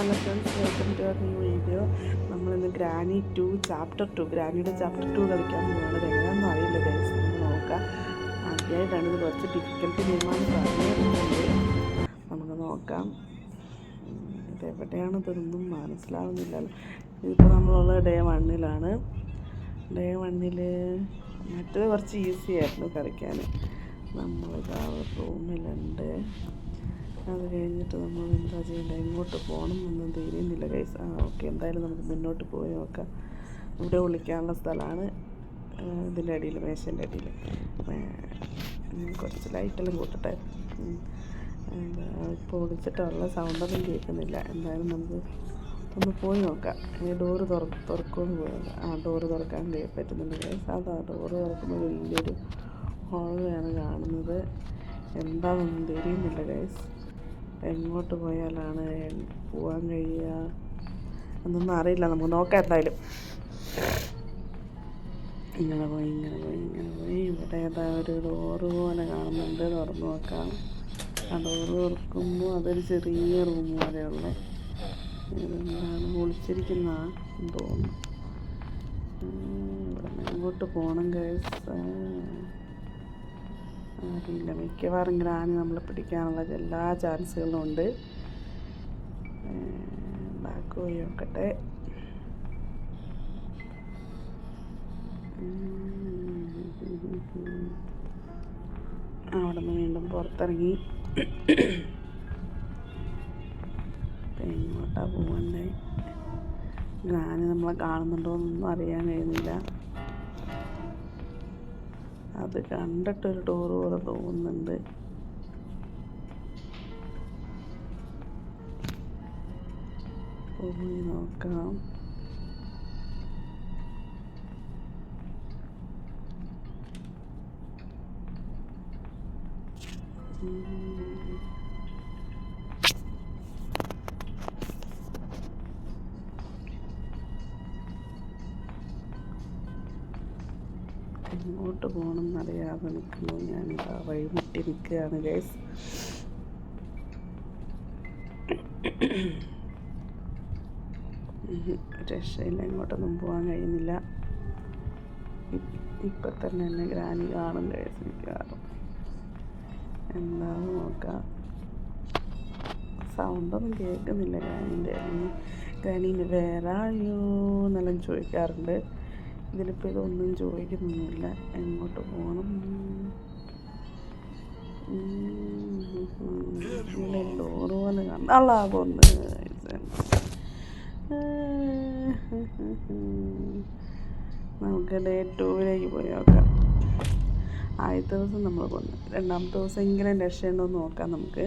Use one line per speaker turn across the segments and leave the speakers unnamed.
Hello friends welcome to our new video നമ്മളിന്ന് granny two chapter two ഗ്രാനിയുടെ chapter two കളിക്കാൻ പോകുന്നത് എങ്ങനെയാണെന്ന് അറിയില്ല ഗൈസ് നമ്മൾ നോക്കാം ആദ്യമായിട്ടാണ് ഇത് കുറച്ച് ഡിഫിക്കൽട്ട് ഗെയിമാണ് പറഞ്ഞിരുന്നത് നമുക്ക് നോക്കാം ഇത് എവിടെയാണ് ഇതൊന്നും മനസ്സിലാവുന്നില്ലല്ലോ ഇതിപ്പോൾ നമ്മളുള്ള ഡേ വണ്ണിലാണ് ഡേ വണ്ണിൽ മറ്റേത് കുറച്ച് ഈസി ആയിരുന്നു കളിക്കാൻ നമ്മളിതാ റൂമിലുണ്ട് അത് കഴിഞ്ഞിട്ട് നമ്മൾ എന്താ ചെയ്യേണ്ടത്? എങ്ങോട്ട് പോകണം എന്നൊന്നും തിരിയുന്നില്ല കൈസ് ആ ഓക്കെ എന്തായാലും നമുക്ക് മുന്നോട്ട് പോയി നോക്കാം. ഇവിടെ വിളിക്കാനുള്ള സ്ഥലമാണ് ഇതിന്റെ അടിയിൽ മേശന്റെ അടിയിൽ. കുറച്ച് ലൈറ്റെല്ലാം കൂട്ടട്ടെ ഇപ്പോൾ വിളിച്ചിട്ടുള്ള സൗണ്ടൊന്നും കേൾക്കുന്നില്ല. എന്തായാലും നമുക്ക് ഒന്ന് പോയി നോക്കാം. ഈ ഡോറ് തുറ തുറക്കുമെന്ന് പോയി ആ ഡോറ് തുറക്കാൻ പറ്റുന്നുണ്ട് കൈസ് അതാ ഡോറ് തുറക്കുമ്പോൾ വലിയൊരു ഹോളാണ് കാണുന്നത്. എന്താണെന്നൊന്നും തിരിയുന്നില്ല ഗൈസ് എങ്ങോട്ട് പോയാലാണ് പോകാൻ കഴിയുക എന്നൊന്നും അറിയില്ല. നമുക്ക് നോക്കാം എന്തായാലും. ഇങ്ങനെ പോയി ഇങ്ങനെ പോയി ഇങ്ങനെ പോയി. ഇവിടെ ഏതാ ഒരു ഡോറ് പോലെ കാണുന്നുണ്ട്. തുറന്നു നോക്കാം. ആ ഡോറ് തുറക്കുമ്പോൾ അതൊരു ചെറിയ റൂം പോലെയുള്ള. ഇതെന്താണ്? ഒളിച്ചിരിക്കുന്ന തോന്നുന്നു. ഇവിടെ നിന്ന് എങ്ങോട്ട് പോകണം ഗൈസ് അറിയില്ല. മിക്കവാറും ഗ്രാനി നമ്മൾ പിടിക്കാനുള്ള എല്ലാ ചാൻസുകളും ഉണ്ട്. ബാക്ക് അവിടെ നിന്ന് വീണ്ടും പുറത്തിറങ്ങി. ഇപ്പം എങ്ങോട്ടാ പോകണ്ടേ ഗ്രാനി നമ്മളെ കാണുന്നുണ്ടോ എന്നൊന്നും അറിയാൻ കഴിയുന്നില്ല. അത് കണ്ടിട്ടൊരു ഡോറ് പോലെ തോന്നുന്നുണ്ട് പോയി നോക്കാം ഉം. എങ്ങോട്ട് പോകണം എന്നറിയാതെ നിൽക്കുന്നു. ഞാൻ ഇതാ വഴിമുട്ടി നിൽക്കുകയാണ് ഗൈസ് രക്ഷയില്ല എങ്ങോട്ടൊന്നും പോകാൻ കഴിയുന്നില്ല. ഇപ്പം തന്നെ എന്നെ ഗ്രാനി കാണും ഗൈസ് മിക്കവാറും. എന്താണെന്ന് നോക്കാം. സൗണ്ടൊന്നും കേൾക്കുന്നില്ല ഗ്രാനിന്റെ. ഗ്രാനീന്റെ വേറെ ആയോ എന്നെല്ലാം ചോദിക്കാറുണ്ട്. ഇതിലിപ്പോൾ ഇതൊന്നും ചോദിക്കുന്നൊന്നുമില്ല എങ്ങോട്ട് പോകണം ഡോറ് പോലെ പോന്ന് നമുക്ക് ഡേ ടൂവിലേക്ക് പോയി നോക്കാം ആദ്യത്തെ ദിവസം നമ്മൾ കൊന്നു രണ്ടാമത്തെ ദിവസം എങ്കിലും രക്ഷയുണ്ടോ എന്ന് നോക്കാം നമുക്ക്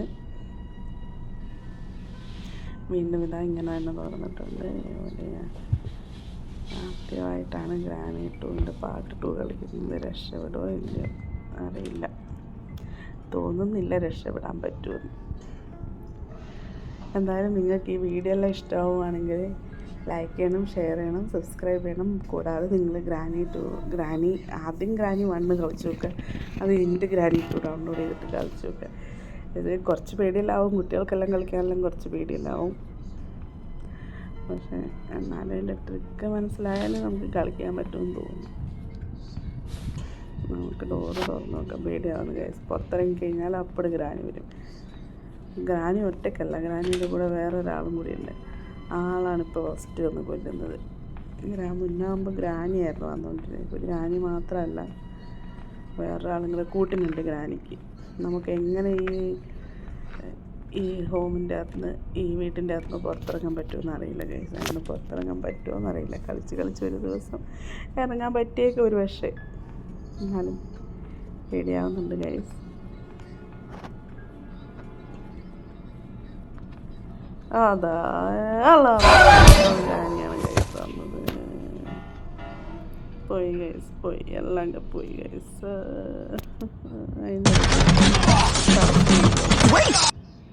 വീണ്ടും ഇതാ ഇങ്ങനെ തന്നെ തുറന്നിട്ടുണ്ട് എവിടെയാ ആദ്യമായിട്ടാണ് ഗ്രാനി ടൂവിന്റെ പാട്ട് ടൂ കളിക്കുന്നത്. രക്ഷപ്പെടുമോ ഇല്ലയോ അറിയില്ല. തോന്നുന്നില്ല രക്ഷപ്പെടാൻ പറ്റുമെന്ന്. എന്തായാലും നിങ്ങൾക്ക് ഈ വീഡിയോ എല്ലാം ഇഷ്ടമാവുകയാണെങ്കിൽ ലൈക്ക് ചെയ്യണം ഷെയർ ചെയ്യണം സബ്സ്ക്രൈബ് ചെയ്യണം. കൂടാതെ നിങ്ങൾ ഗ്രാനി ടു ഗ്രാനി ആദ്യം ഗ്രാനി വണ്ണ് കളിച്ചു നോക്കുക. അത് കഴിഞ്ഞിട്ട് ഗ്രാനി ടു ഡൗൺലോഡ് ചെയ്തിട്ട് കളിച്ചു നോക്കുക. ഇത് കുറച്ച് പേടിയെല്ലാവും കുട്ടികൾക്കെല്ലാം കളിക്കാനെല്ലാം കുറച്ച് പേടിയെല്ലാവും പക്ഷേ എന്നാലും അതിന്റെ ട്രിക്ക് മനസ്സിലായാലും നമുക്ക് കളിക്കാൻ പറ്റുമെന്ന് തോന്നുന്നു. നമുക്ക് ഡോറ് തുറന്ന് നോക്കാം പേടിയാവുന്ന കേസ് പുറത്തിറങ്ങി കഴിഞ്ഞാൽ അപ്പോൾ ഗ്രാനി വരും. ഗ്രാനി ഒറ്റക്കല്ല ഗ്രാനിയുടെ കൂടെ വേറെ ഒരാളും കൂടിയുണ്ട്. ആളാണ് ഇപ്പോൾ ഫസ്റ്റ് വന്ന് കൊല്ലുന്നത്. ഗ്രാ മുന്നാകുമ്പോൾ ഗ്രാനിയായിരുന്നു വന്നുകൊണ്ടിരുന്നത് ഇപ്പോൾ ഗ്രാനി മാത്രമല്ല വേറൊരാളും കൂടെ കൂട്ടിനുണ്ട് ഗ്രാനിക്ക്. നമുക്ക് എങ്ങനെ ഈ ഈ ഹോമിന്റെ അകത്തുനിന്ന് ഈ വീട്ടിന്റെ അകത്തുനിന്ന് പുറത്തിറങ്ങാൻ പറ്റുമോ അറിയില്ല ഗൈസ് അങ്ങനെ പുറത്തിറങ്ങാൻ പറ്റുമോ എന്നറിയില്ല കളിച്ച് കളിച്ച് ഒരു ദിവസം ഇറങ്ങാൻ പറ്റിയേക്ക് ഒരു പക്ഷേ എന്നാലും പേടിയാവുന്നുണ്ട് ഗൈസ് അതാ അല്ല പോയി ഗൈസ് പോയി എല്ലാം പോയി ഗൈസ്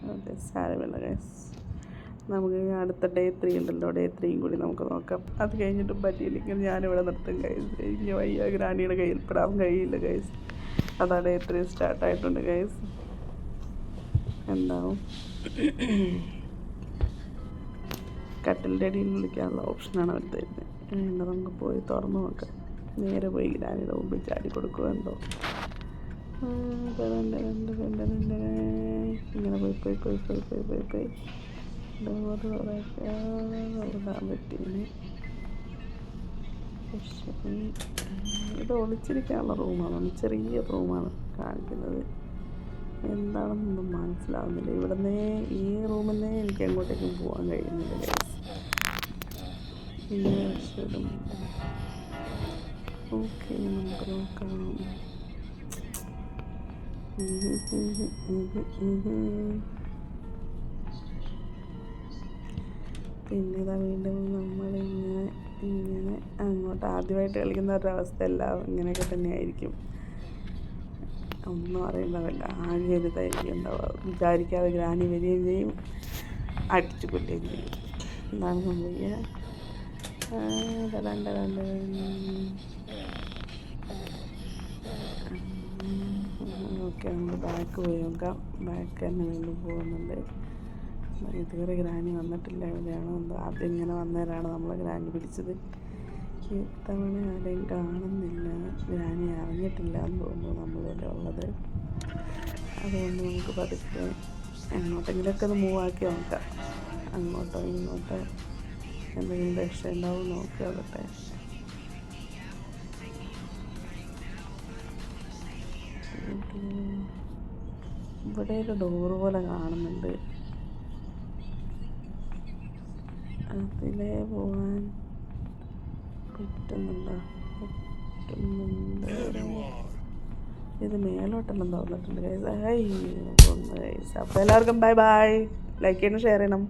അതെ സാരമില്ല ഗൈസ് നമുക്ക് അടുത്ത ഡേ ത്രീ ഉണ്ടല്ലോ ഡേ ത്രീയും കൂടി നമുക്ക് നോക്കാം. അത് കഴിഞ്ഞിട്ടും പറ്റിയില്ലെങ്കിൽ ഞാനിവിടെ നിർത്തും ഗൈസ് എനിക്ക് വയ്യ ഗ്രാനിയുടെ കയ്യിൽ പെടാൻ കഴിയില്ല ഗൈസ് അതാ ഡേ ത്രീ സ്റ്റാർട്ടായിട്ടുണ്ട് ഗൈസ് എന്താവും? കട്ടിലിന്റെ അടിയിൽ വിളിക്കാനുള്ള ഓപ്ഷനാണ് അവർ തരുന്നത്. എന്താ നമുക്ക് പോയി തുറന്ന് നോക്കാം. നേരെ പോയി ഗ്രാനിയുടെ മുമ്പിൽ ചാടി കൊടുക്കുമോ എന്തോ. ഇങ്ങനെ പോയി പോയി പോയി പോയി പോയി പോയി പോയി. ഡോറ് തുറക്കാൻ പറ്റിയില്ല ഇത് ഒളിച്ചിരിക്കാനുള്ള റൂമാണ്. ചെറിയ റൂമാണ് കാണിക്കുന്നത്. എന്താണെന്നൊന്നും മനസ്സിലാവുന്നില്ല. ഇവിടുന്ന് ഈ റൂമിൽ എനിക്ക് എങ്ങോട്ടേക്കും പോകാൻ കഴിയുന്നില്ല ഓക്കെ നമുക്ക് നോക്കാം. പിന്നെ ഇതാ വീണ്ടും നമ്മളിങ്ങനെ ഇങ്ങനെ അങ്ങോട്ട് ആദ്യമായിട്ട് കളിക്കുന്ന ഒരവസ്ഥ എല്ലാം ഇങ്ങനെയൊക്കെ തന്നെയായിരിക്കും. ഒന്നും അറിയുന്നതല്ല ആകെ ഒരു ഇതായിരിക്കും. ഉണ്ടാവുക വിചാരിക്കാതെ ഗ്രാനി വരികയും ചെയ്യും. അടിച്ചു കൊല്ലുകയും ചെയ്യും. എന്താണ് സംഭവിക്കുക? ഓക്കെ നമ്മൾ ബാക്ക് പോയി നോക്കാം. ബാക്ക് തന്നെ വീണ്ടും പോകുന്നുണ്ട്. ഇതുവരെ ഗ്രാനി വന്നിട്ടില്ല. എവിടെയാണോ എന്തോ ആദ്യം ഇങ്ങനെ വന്നവരാണ് നമ്മൾ ഗ്രാനി പിടിച്ചത് ഇത്തവണ ആരെയും കാണുന്നില്ല. ഗ്രാനി അറിഞ്ഞിട്ടില്ല എന്ന് തോന്നുന്നു നമ്മളിവിടെ ഉള്ളത്. അതുകൊണ്ട് നമുക്ക് പതുക്കെ എങ്ങോട്ടെങ്കിലൊക്കെ ഒന്ന് മൂവ് ആക്കി നോക്കാം. അങ്ങോട്ടോ ഇങ്ങോട്ടോ എന്തെങ്കിലും രക്ഷ ഉണ്ടാവും നോക്കുക. അതൊക്കെ ഇവിടെ ഒരു ഡോറ് പോലെ കാണുന്നുണ്ട്. അതിലേ പോവാൻ പറ്റുന്നുണ്ടോ പറ്റുന്നുണ്ട്. ഇത് മേലോട്ടെല്ലാം തോന്നിട്ടുണ്ട് ഗൈസ് അപ്പോൾ എല്ലാവർക്കും ബൈ ബൈ ലൈക്ക് ചെയ്യണം ഷെയർ ചെയ്യണം.